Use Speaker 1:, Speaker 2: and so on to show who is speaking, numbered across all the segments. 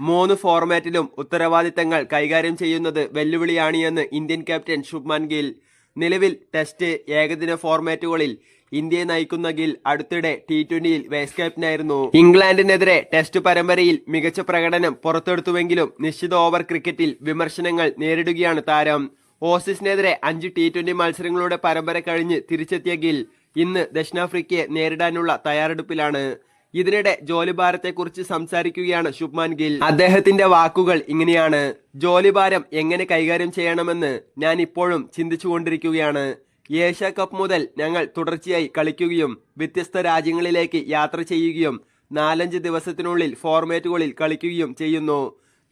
Speaker 1: മൂന്ന് ഫോർമാറ്റിലും ഉത്തരവാദിത്തങ്ങൾ കൈകാര്യം ചെയ്യുന്നത് വെല്ലുവിളിയാണ് എന്ന് ഇന്ത്യൻ ക്യാപ്റ്റൻ ശുഭ്മാൻ ഗിൽ. നിലവിൽ ടെസ്റ്റ് ഏകദിന ഫോർമാറ്റുകളിൽ ഇന്ത്യയെ നയിക്കുന്ന ഗിൽ അടുത്തിടെ ടി ട്വന്റിയിൽ വൈസ് ക്യാപ്റ്റനായിരുന്നു. ഇംഗ്ലണ്ടിനെതിരെ ടെസ്റ്റ് പരമ്പരയിൽ മികച്ച പ്രകടനം പുറത്തെടുത്തുവെങ്കിലും നിശ്ചിത ഓവർ ക്രിക്കറ്റിൽ വിമർശനങ്ങൾ നേരിടുകയാണ് താരം. ഓസീസിനെതിരെ അഞ്ച് ടി ട്വന്റി മത്സരങ്ങളുടെ പരമ്പര കഴിഞ്ഞ് തിരിച്ചെത്തിയ ഗിൽ ഇന്ന് ദക്ഷിണാഫ്രിക്കയെ നേരിടാനുള്ള തയ്യാറെടുപ്പിലാണ്. ഇതിനിടെ ജോലിഭാരത്തെക്കുറിച്ച് സംസാരിക്കുകയാണ് ശുഭ്മാൻ ഗിൽ. അദ്ദേഹത്തിന്റെ വാക്കുകൾ ഇങ്ങനെയാണ്. ജോലിഭാരം എങ്ങനെ കൈകാര്യം ചെയ്യണമെന്ന് ഞാൻ ഇപ്പോഴും ചിന്തിച്ചുകൊണ്ടിരിക്കുകയാണ്. ഏഷ്യ കപ്പ് മുതൽ ഞങ്ങൾ തുടർച്ചയായി കളിക്കുകയും വ്യത്യസ്ത രാജ്യങ്ങളിലേക്ക് യാത്ര ചെയ്യുകയും നാലഞ്ച് ദിവസത്തിനുള്ളിൽ ഫോർമാറ്റുകളിൽ കളിക്കുകയും ചെയ്യുന്നു.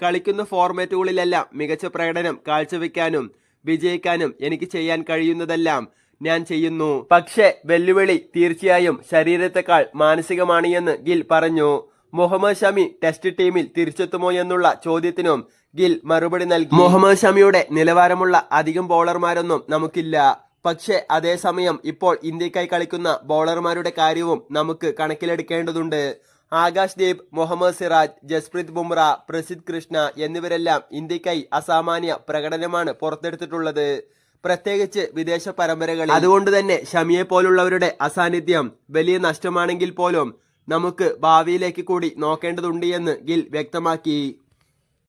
Speaker 1: കളിക്കുന്ന ഫോർമാറ്റുകളിലെല്ലാം മികച്ച പ്രകടനം കാഴ്ചവെക്കാനും വിജയിക്കാനും എനിക്ക് ചെയ്യാൻ കഴിയുന്നതെല്ലാം ഞാൻ ചെയ്യുന്നു. പക്ഷേ വെല്ലുവിളി തീർച്ചയായും ശരീരത്തെക്കാൾ മാനസികമാണ് എന്ന് ഗിൽ പറഞ്ഞു. മുഹമ്മദ് ഷമി ടെസ്റ്റ് ടീമിൽ തിരിച്ചെത്തുമോ എന്നുള്ള ചോദ്യത്തിനും ഗിൽ മറുപടി നൽകി. മുഹമ്മദ് ഷമിയുടെ നിലവാരമുള്ള അധികം ബോളർമാരൊന്നും നമുക്കില്ല. പക്ഷേ അതേസമയം ഇപ്പോൾ ഇന്ത്യക്കായി കളിക്കുന്ന ബോളർമാരുടെ കാര്യവും നമുക്ക് കണക്കിലെടുക്കേണ്ടതുണ്ട്. ആകാശ് ദീപ് മുഹമ്മദ് സിറാജ് ജസ്പ്രീത് ബുംറ പ്രസിദ് കൃഷ്ണ എന്നിവരെല്ലാം ഇന്ത്യക്കായി അസാമാന്യ പ്രകടനമാണ് പുറത്തെടുത്തിട്ടുള്ളത്. പ്രത്യേകിച്ച് വിദേശ പരമ്പരകളിൽ. അതുകൊണ്ട് തന്നെ ഷമിയെ പോലുള്ളവരുടെ അസാന്നിധ്യം വലിയ നഷ്ടമാണെങ്കിൽ പോലും നമുക്ക് ഭാവിയിലേക്ക് കൂടി നോക്കേണ്ടതുണ്ട് എന്ന് ഗിൽ വ്യക്തമാക്കി.